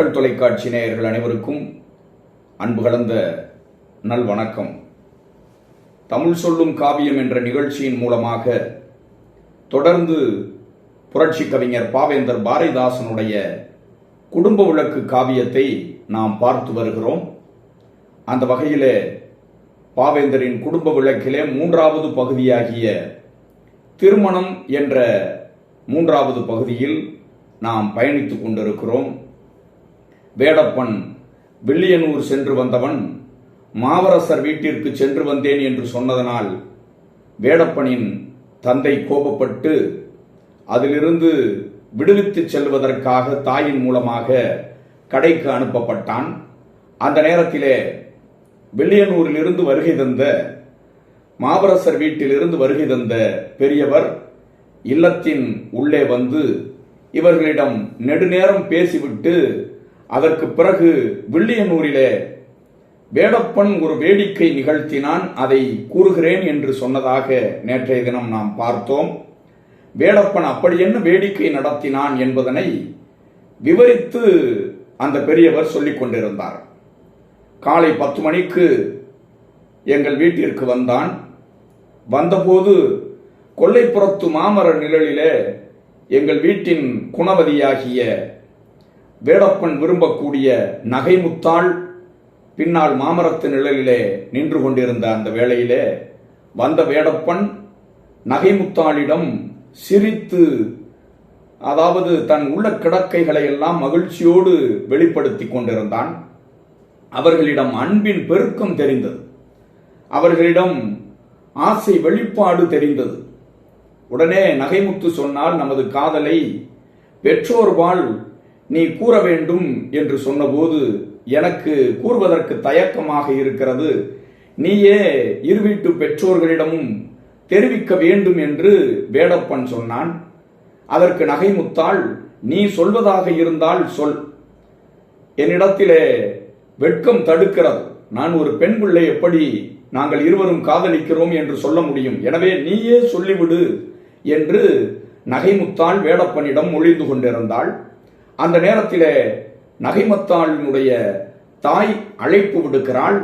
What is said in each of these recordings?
மக்கள் தொலைக்காட்சி நேயர்கள் அனைவருக்கும் அன்பு கலந்த நல் வணக்கம். தமிழ் சொல்லும் காவியம் என்ற நிகழ்ச்சியின் மூலமாக தொடர்ந்து புரட்சி கவிஞர் பாவேந்தர் பாரதிதாசனுடைய குடும்ப விளக்கு காவியத்தை நாம் பார்த்து வருகிறோம். அந்த வகையிலே பாவேந்தரின் குடும்ப விளக்கிலே மூன்றாவது பகுதியாகிய திருமணம் என்ற மூன்றாவது பகுதியில் நாம் பயணித்துக் கொண்டிருக்கிறோம். வேடப்பன் வில்லியனூர் சென்று வந்தவன் மாவரசர் வீட்டிற்கு சென்று வந்தேன் என்று சொன்னதனால் வேடப்பனின் தந்தை கோபப்பட்டு அதிலிருந்து விடுவித்துச் செல்வதற்காக தாயின் மூலமாக கடைக்கு அனுப்பப்பட்டான். அந்த நேரத்திலே வெள்ளியனூரிலிருந்து வருகை தந்த மாவரசர் வீட்டிலிருந்து வருகை தந்த பெரியவர் இல்லத்தின் உள்ளே வந்து இவர்களிடம் நெடுநேரம் பேசிவிட்டு அதற்கு பிறகு வில்லியனூரிலே வேடப்பன் ஒரு வேடிக்கை நிகழ்த்தினான். அதை கூறுகிறேன் என்று சொன்னதாக நேற்றைய தினம் நாம் பார்த்தோம். வேடப்பன் அப்படி என்ன வேடிக்கை நடத்தினான் என்பதனை விவரித்து அந்த பெரியவர் சொல்லிக் கொண்டிருந்தார். காலை பத்து மணிக்கு எங்கள் வீட்டிற்கு வந்தான். வந்தபோது கொல்லைப்புறத்து மாமர நிழலிலே எங்கள் வீட்டின் குணவதியாகிய வேடப்பன் விரும்பக்கூடிய நகைமுத்தாள் பின்னால் மாமரத்து நிழலிலே நின்று கொண்டிருந்த அந்த வேளையிலே வந்த வேடப்பன் நகைமுத்தாளிடம் சிரித்து அதாவது தன் உள்ள கிடக்கைகளை எல்லாம் மகிழ்ச்சியோடு வெளிப்படுத்திக் கொண்டிருந்தான். அவர்களிடம் அன்பின் பெருக்கம் தெரிந்தது. அவர்களிடம் ஆசை வெளிப்பாடு தெரிந்தது. உடனே நகைமுத்து சொன்னால் நமது காதலை பெற்றோர்வாள் நீ கூற வேண்டும் என்று சொன்னபோது எனக்கு கூறுவதற்கு தயக்கமாக இருக்கிறது. நீயே இருவீட்டு பெற்றோர்களிடமும் தெரிவிக்க வேண்டும் என்று வேடப்பன் சொன்னான். அதற்கு நகைமுத்தாள் நீ சொல்வதாக இருந்தால் சொல். என்னிடத்திலே வெட்கம் தடுக்கிறது. நான் ஒரு பெண் பிள்ளை எப்படி நாங்கள் இருவரும் காதலிக்கிறோம் என்று சொல்ல முடியும். எனவே நீயே சொல்லிவிடு என்று நகைமுத்தாள் வேடப்பனிடம் ஒழிந்து கொண்டிருந்தாள். அந்த நேரத்தில் நகைமத்தாளினுடைய தாய் அழைப்பு விடுக்கிறாள்.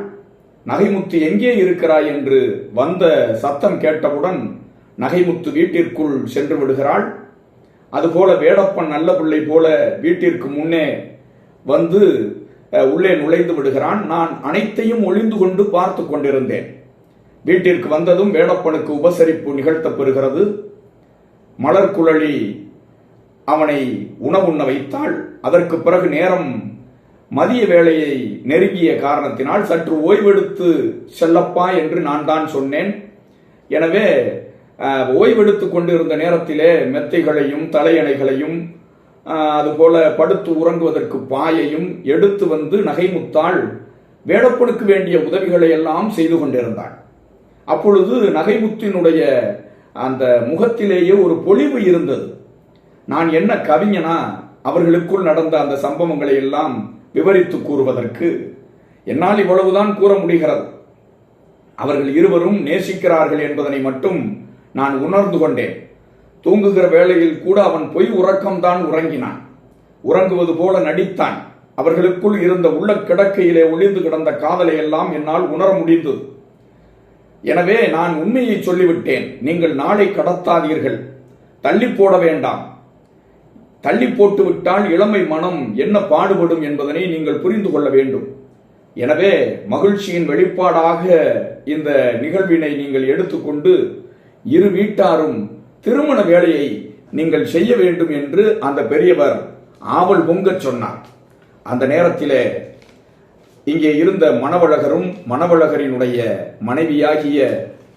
நகைமுத்து எங்கே இருக்கிறாய் என்று வந்த சத்தம் கேட்டவுடன் நகைமுத்து வீட்டிற்குள் சென்று விடுகிறாள். அதுபோல வேடப்பன் நல்ல பிள்ளை போல வீட்டிற்கு முன்னே வந்து உள்ளே நுழைந்து விடுகிறான். நான் அனைத்தையும் ஒளிந்து கொண்டு பார்த்து கொண்டிருந்தேன். வீட்டிற்கு வந்ததும் வேடப்பனுக்கு உபசரிப்பு நிகழ்த்தப் பெறுகிறது. மலர்குழலி அவனை உணவுண்ண வைத்தாள். அதற்கு பிறகு நேரம் மதிய வேளையை நெருங்கிய காரணத்தினால் சற்று ஓய்வெடுத்து செல்லப்பா என்று நான் தான் சொன்னேன். எனவே ஓய்வெடுத்து கொண்டிருந்த நேரத்திலே மெத்தைகளையும் தலையணைகளையும் அதுபோல படுத்து உறங்குவதற்கு பாயையும் எடுத்து வந்து நகைமுத்தாள் வேடப்பனுக்கு வேண்டிய உதவிகளை எல்லாம் செய்து கொண்டிருந்தாள். அப்பொழுது நகைமுத்தினுடைய அந்த முகத்திலேயே ஒரு பொலிவு இருந்தது. நான் என்ன கவிஞனா அவர்களுக்குள் நடந்த அந்த சம்பவங்களை எல்லாம் விவரித்து கூறுவதற்கு என்னால் இவ்வளவுதான் கூற முடிகிறது. அவர்கள் இருவரும் நேசிக்கிறார்கள் என்பதனை மட்டும் நான் உணர்ந்து கொண்டேன். தூங்குகிற வேளையில் கூட அவன் பொய் உறக்கம்தான் உறங்கினான். உறங்குவது போல நடித்தான். அவர்களுக்குள் இருந்த உள்ள கிடக்கையிலே ஒளிந்து கிடந்த காதலை எல்லாம் என்னால் உணர முடிந்தது. எனவே நான் உண்மையை சொல்லிவிட்டேன். நீங்கள் நாளை கடத்தாதீர்கள். தள்ளி போட வேண்டாம். தள்ளி போட்டு விட்டால் இளமை மனம் என்ன பாடுபடும் என்பதனை நீங்கள் புரிந்து கொள்ள வேண்டும். எனவே மகிழ்ச்சியின் வெளிப்பாடாக இந்த நிகழ்வினை நீங்கள் எடுத்துக்கொண்டு இரு வீட்டாரும் திருமண வேலையை நீங்கள் செய்ய வேண்டும் என்று அந்த பெரியவர் ஆவல் பொங்கச் சொன்னார். அந்த நேரத்திலே இங்கே இருந்த மணவழகரும் மணவழகரினுடைய மனைவியாகிய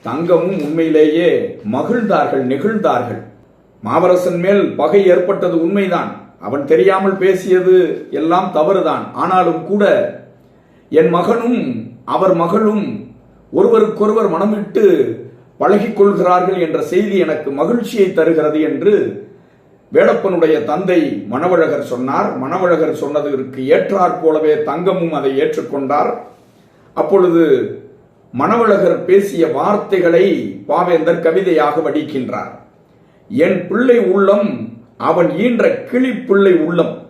தங்கமும் உண்மையிலேயே மகிழ்ந்தார்கள் நெகிழ்ந்தார்கள். மாவரசன் மேல் பகை ஏற்பட்டது உண்மைதான். அவன் தெரியாமல் பேசியது எல்லாம் தவறுதான். ஆனாலும் கூட என் மகனும் அவர் மகளும் ஒருவருக்கொருவர் மனமிட்டு பழகிக் கொள்கிறார்கள் என்ற செய்தி எனக்கு மகிழ்ச்சியை தருகிறது என்று வேடப்பனுடைய தந்தை மணவழகர் சொன்னார். மணவழகர் சொன்னதற்கு ஏற்றாற் போலவே தங்கமும் அதை ஏற்றுக்கொண்டார். அப்பொழுது மணவழகர் பேசிய வார்த்தைகளை பாவேந்தர் கவிதையாக வடிக்கின்றார். என் பிள்ளை உள்ளம் அவன் ஈன்ற கிளி பிள்ளை உள்ளம்.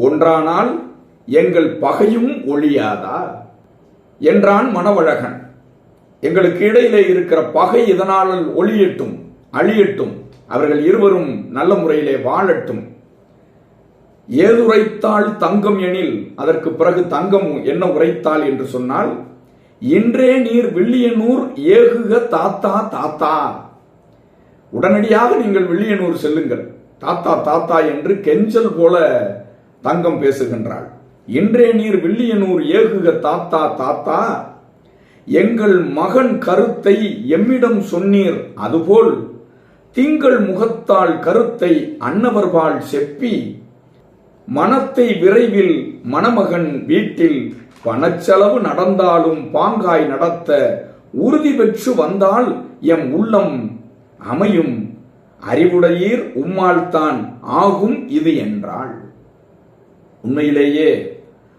ஒன்றானால் எங்கள் பகையும் ஒழியாதா? என்றான் மணவழகன். எங்களுக்கு இடையிலே இருக்கிற பகை இதனால் ஒளியட்டும் அழியட்டும். அவர்கள் இருவரும் நல்ல முறையிலே வாழட்டும். ஏதுரைத்தாள் தங்கம் எனில் அதற்கு பிறகு தங்கம் என்ன உரைத்தாள் என்று சொன்னால் இன்றே நீர் வில்லியனூர் ஏகுக தாத்தா தாத்தா. உடனடியாக நீங்கள் வில்லியனூர் செல்லுங்கள். தாத்தா தாத்தா என்று கெஞ்சல் போல தங்கம் பேசுகின்றாள். இன்றே நீர் வில்லியனூர் ஏகுக தாத்தா தாத்தா. எங்கள் மகன் கருத்தை எம்மிடம் சொன்னீர் அதுபோல் திங்கள் முகத்தால் கருத்தை அன்னவர்பால் செப்பி மனத்தை விரைவில் மணமகன் வீட்டில் பணச்செலவு நடந்தாலும் பாங்காய் நடத்த உறுதி பெற்று வந்தால் எம் உள்ளம் அமையும் அறிவுடையீர் உம்மால்தான் ஆகும் இது என்றாள். உண்மையிலேயே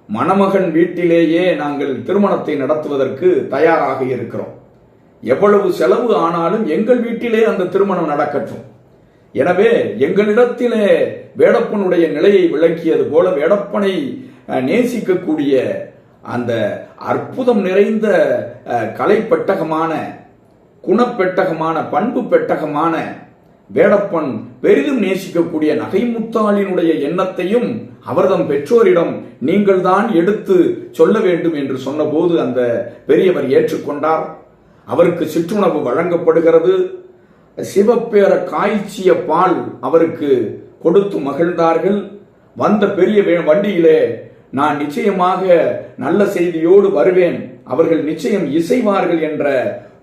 மணமகன் வீட்டிலேயே நாங்கள் திருமணத்தை நடத்துவதற்கு தயாராக இருக்கிறோம். எவ்வளவு செலவு ஆனாலும் எங்கள் வீட்டிலே அந்த திருமணம் நடக்கட்டும். எனவே எங்களிடத்திலே வேடப்பனுடைய நிலையை விளக்கியது போல வேடப்பனை நேசிக்கக்கூடிய அந்த அற்புதம் நிறைந்த கலைப்பட்டகமான கலை குணப்பெட்டகமான பண்பு பெட்டகமான வேடப்பன் பெரிதும் நேசிக்கக்கூடிய நகைமுத்தாளினுடைய எண்ணத்தையும் அவர்தம் பெற்றோரிடம் நீங்கள் தான் எடுத்து சொல்ல வேண்டும் என்று சொன்னபோது அந்த பெரியவர் ஏற்றுக்கொண்டார். அவருக்கு சிற்றுணவு வழங்கப்படுகிறது. சிவப்பேர காய்ச்சிய பால் அவருக்கு கொடுத்து மகிழ்ந்தார்கள். வந்த பெரிய வண்டியிலே நான் நிச்சயமாக நல்ல செய்தியோடு வருவேன். அவர்கள் நிச்சயம் இசைவார்கள் என்ற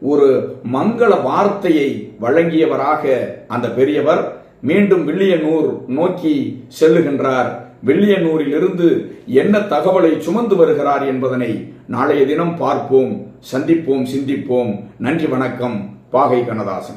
ஒரு மங்கள வார்த்தையை வழங்கியவராக அந்த பெரியவர் மீண்டும் வில்லியனூர் நோக்கி செல்லுகின்றார். வில்லியனூரிலிருந்து என்ன தகவலை சுமந்து வருகிறார் என்பதனை நாளைய தினம் பார்ப்போம் சந்திப்போம் சிந்திப்போம். நன்றி வணக்கம். பாகை கண்ணதாசன்.